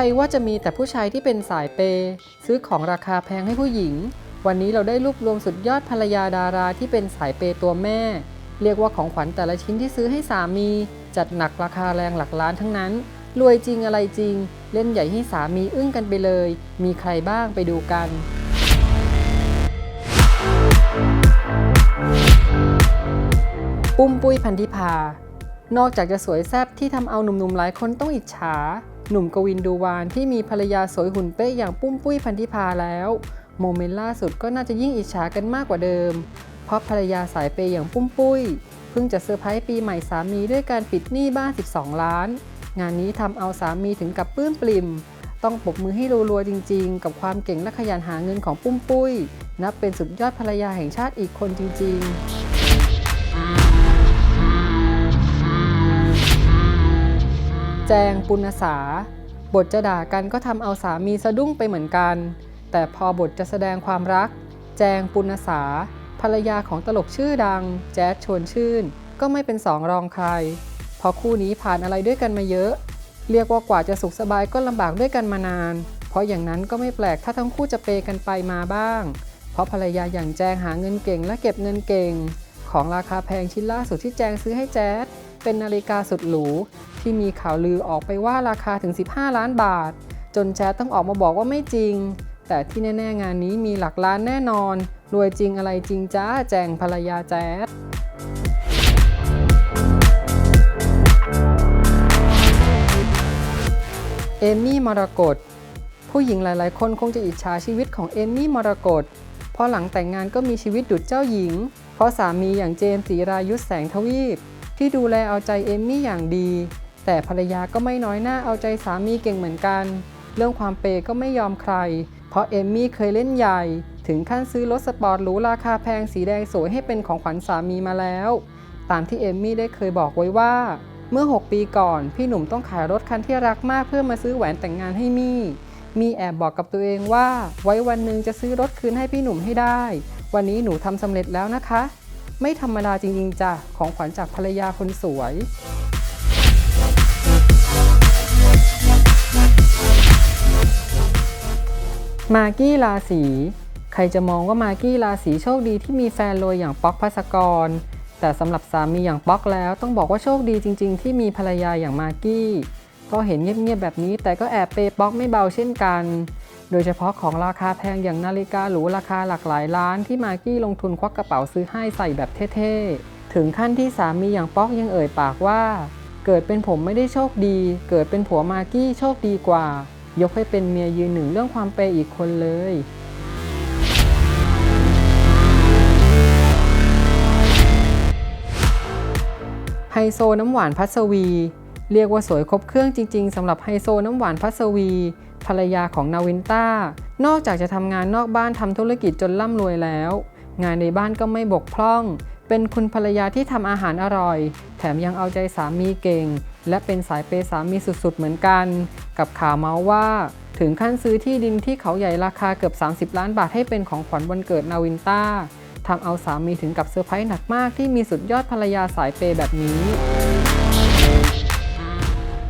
รว่าจะมีแต่ผู้ชายที่เป็นสายเปย์ซื้อของราคาแพงให้ผู้หญิง วันนี้เราได้รวบรวมสุดยอดภรรยาดาราที่เป็นสายเปย์ตัวแม่ เรียกว่าของขวัญแต่ละชิ้นที่ซื้อให้สามี จัดหนักราคาแรงหลักล้านทั้งนั้น รวยจริงอะไรจริง เล่นใหญ่ให้สามีอึ้งกันไปเลย มีใครบ้างไปดูกันปุ้มปุ้ยพันธิพานอกจากจะสวยแซ่บที่ทำเอาหนุ่มๆหลายคนต้องอิจฉา หนุ่มกวินดูวานที่มีภรรยาสวยหุ่นเป๊ะอย่างปุ้มปุ้ยพันธิพาแล้ว โมเมนต์ล่าสุดก็น่าจะยิ่งอิจฉากันมากกว่าเดิม เพราะภรรยาสายเปย์อย่างปุ้มปุ้ยเพิ่งจะเซอร์ไพรส์ปีใหม่สามีด้วยการปิดหนี้บ้าน 12 ล้าน งานนี้ทำเอาสามีถึงกับปลื้มปลิ่ม ต้องปบมือให้รัวๆจริง ๆ กับความเก่งและขยันหาเงินของปุ้มปุ้ย นับเป็นสุดยอดภรรยาแห่งชาติอีกคนจริง ๆ แจงปุณสา บทจะด่ากันก็ทำเอาสามีสะดุ้งไปเหมือนกัน แต่พอบทจะแสดงความรัก แจงปุณสา ภรรยาของตลกชื่อดัง แจ๊ดชวนชื่น ก็ไม่เป็นสองรองใครเพราะคู่นี้ผ่านอะไรด้วยกันมาเยอะ เรียกว่ากว่าจะสุขสบายก็ลำบากด้วยกันมานาน เพราะอย่างนั้นก็ไม่แปลกถ้าทั้งคู่จะเปกันไปมาบ้าง เพราะภรรยาอย่างแจงหาเงินเก่งและเก็บเงินเก่ง ของราคาแพงชิ้นล่าสุดที่แจงซื้อให้แจ๊ด เป็นนาฬิกาสุดหรูที่มีข่าวลือออกไปว่าราคาถึง 15 ล้านบาท จนแจ๊ดต้องออกมาบอกว่าไม่จริง แต่ที่แน่ๆงานนี้มีหลักล้านแน่นอน รวยจริงอะไรจริงจ้าแจงภรรยาแจ๊ดเอมมี่มรกตผู้หญิงหลายๆ คนคงจะอิจฉาชีวิตของเอมมี่มรกตเพราะหลังแต่งงานก็มีชีวิตดุจเจ้าหญิง เพราะสามีอย่างเจมส์ศรีรายุทธแสงทวีป ที่ดูแลเอาใจเอมมี่อย่างดี แต่ภรรยาก็ไม่น้อยหน้าเอาใจสามีเก่งเหมือนกัน เรื่องความเปย์ก็ไม่ยอมใคร เพราะเอมมี่เคยเล่นใหญ่ ถึงขั้นซื้อรถสปอร์ตหรูราคาแพงสีแดงสวยให้เป็นของขวัญสามีมาแล้ว ตามที่เอมมี่ได้เคยบอกไว้ว่า เมื่อ 6 ปีก่อน พี่หนุ่มต้องขายรถคันที่รักมากเพื่อมาซื้อแหวนแต่งงานให้มี่มีแอบบอกกับตัวเองว่า ไว้วันหนึ่งจะซื้อรถคืนให้พี่หนุ่มให้ได้ วันนี้หนูทำสำเร็จแล้วนะคะ ไม่ธรรมดาจริงๆจ้ะของขวัญจากภรรยาคนสวย มากี้ราศีใครจะมองว่ามากี้ราศีโชคดีที่มีแฟนรวยอย่างป๊อกพัสกร แต่สำหรับสามีอย่างป๊อกแล้ว ต้องบอกว่าโชคดีจริง ๆ ที่มีภรรยาอย่างมากี้ก็เห็นเงียบๆแบบนี้ แต่ก็แอบเปป๊อกไม่เบาเช่นกัน โดยเฉพาะของราคาแพงอย่างนาฬิกาหรูราคาหลักหลายล้านที่มากกี้ลงทุนควักกระเป๋าซื้อให้ใส่แบบเท่ๆ ถึงขั้นที่สามีอย่างป๊อกยังเอ่ยปากว่า เกิดเป็นผมไม่ได้โชคดี เกิดเป็นผัวมากกี้โชคดีกว่า ยกให้เป็นเมียยืนหนึ่งเรื่องความเปย์อีกคนเลยไฮโซน้ำหวานพัสวี เรียกว่าสวยครบเครื่องจริงๆสำหรับไฮโซน้ำหวานพัสวี ภรรยาของนาวินต้านอกจากจะทำงานนอกบ้านทำธุรกิจจนร่ำรวยแล้ว งานในบ้านก็ไม่บกพร่อง เป็นคุณภรรยาที่ทำอาหารอร่อย แถมยังเอาใจสามีเก่ง และเป็นสายเปย์สามีสุดๆเหมือนกัน กับข่าวเมาส์ว่า ถึงขั้นซื้อที่ดินที่เขาใหญ่ราคาเกือบ 30 ล้านบาทให้เป็นของขวัญวันเกิดนาวินต้าทำเอาสามีถึงกับเซอร์ไพรส์หนักมากที่มีสุดยอดภรรยาสายเปย์แบบนี้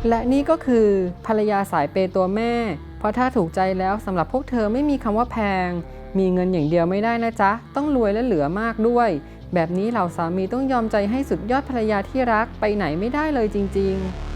และนี่ก็คือภรรยาสายเปย์ตัวแม่ เพราะถ้าถูกใจแล้วสำหรับพวกเธอไม่มีคำว่าแพง มีเงินอย่างเดียวไม่ได้นะจ๊ะ ต้องรวยและเหลือมากด้วย แบบนี้เหล่าสามีต้องยอมใจให้สุดยอดภรรยาที่รักไปไหนไม่ได้เลยจริง ๆ